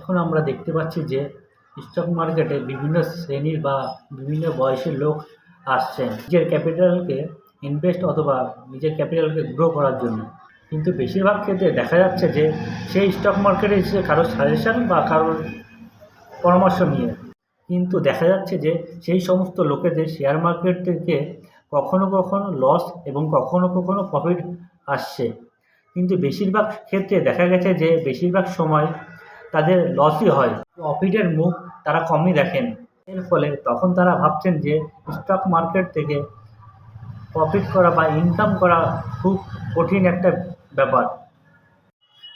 এখন আমরা দেখতে পাচ্ছি যে স্টক মার্কেটে বিভিন্ন শ্রেণির বা বিভিন্ন বয়সের লোক আসছেন নিজের ক্যাপিটালকে ইনভেস্ট অথবা নিজের ক্যাপিটালকে গ্রো করার জন্য। কিন্তু বেশিরভাগ ক্ষেত্রে দেখা যাচ্ছে যে সেই স্টক মার্কেটে এসে কারোর সাজেশন বা কারোর পরামর্শ নিয়ে। কিন্তু দেখা যাচ্ছে যে সেই সমস্ত লোকেদের শেয়ার মার্কেট থেকে কখনো কখনো লস এবং কখনো কখনো প্রফিট আসছে। কিন্তু বেশিরভাগ ক্ষেত্রে দেখা গেছে যে বেশিরভাগ সময় তাদের লসই হয়। প্রফিটের মুখ তারা কমই দেখেন। এর ফলে তখন তারা ভাবছেন যে স্টক মার্কেট থেকে প্রফিট করা বা ইনকাম করা খুব কঠিন একটা ব্যাপার।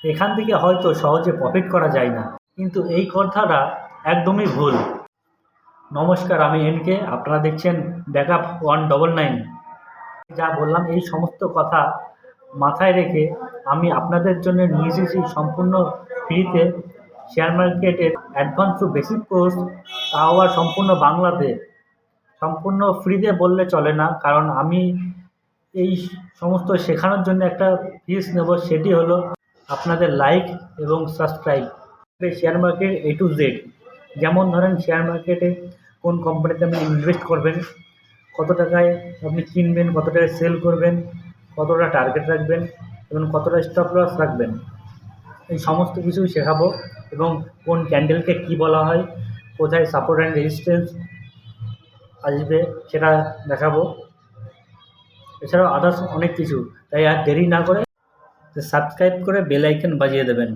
এখান থেকে হয়তো সহজে প্রফিট করা যায় না। কিন্তু এই কথাটা একদমই ভুল। নমস্কার, আমি এনকে আপনারা দেখছেন ব্যাকআপ ওয়ান ডবল নাইন। যা বললাম, এই সমস্ত কথা মাথায় রেখে আমি আপনাদের জন্য নিয়ে এসেছি সম্পূর্ণ ফ্রিতে শেয়ার মার্কেটের অ্যাডভান্স টু বেসিক কোর্স তাও আবার সম্পূর্ণ বাংলাতে। সম্পূর্ণ ফ্রিতে বললে চলে না, কারণ আমি এই সমস্ত শেখানোর জন্য একটা ফিস নেব, সেটি হলো আপনাদের লাইক এবং subscribe share market A to Z যেমন ধরেন শেয়ার মার্কেটে কোন কোম্পানিতে আপনি ইনভেস্ট করবেন, কত টাকায় আপনি কিনবেন কত টাকায় সেল করবেন, কতটা টার্গেট রাখবেন এবং কতটা স্টপ লস রাখবেন। এই সমস্ত কিছুই শেখাবো। এবং কোন ক্যান্ডেলকে কী বলা হয়, কোথায় সাপোর্ট অ্যান্ড রেজিস্ট্যান্স আসবে সেটা দেখাবো। এছাড়াও আদার্স অনেক কিছু, তাই আর দেরি না করে সাবস্ক্রাইব করে বেল আইকন বাজিয়ে দেবেন।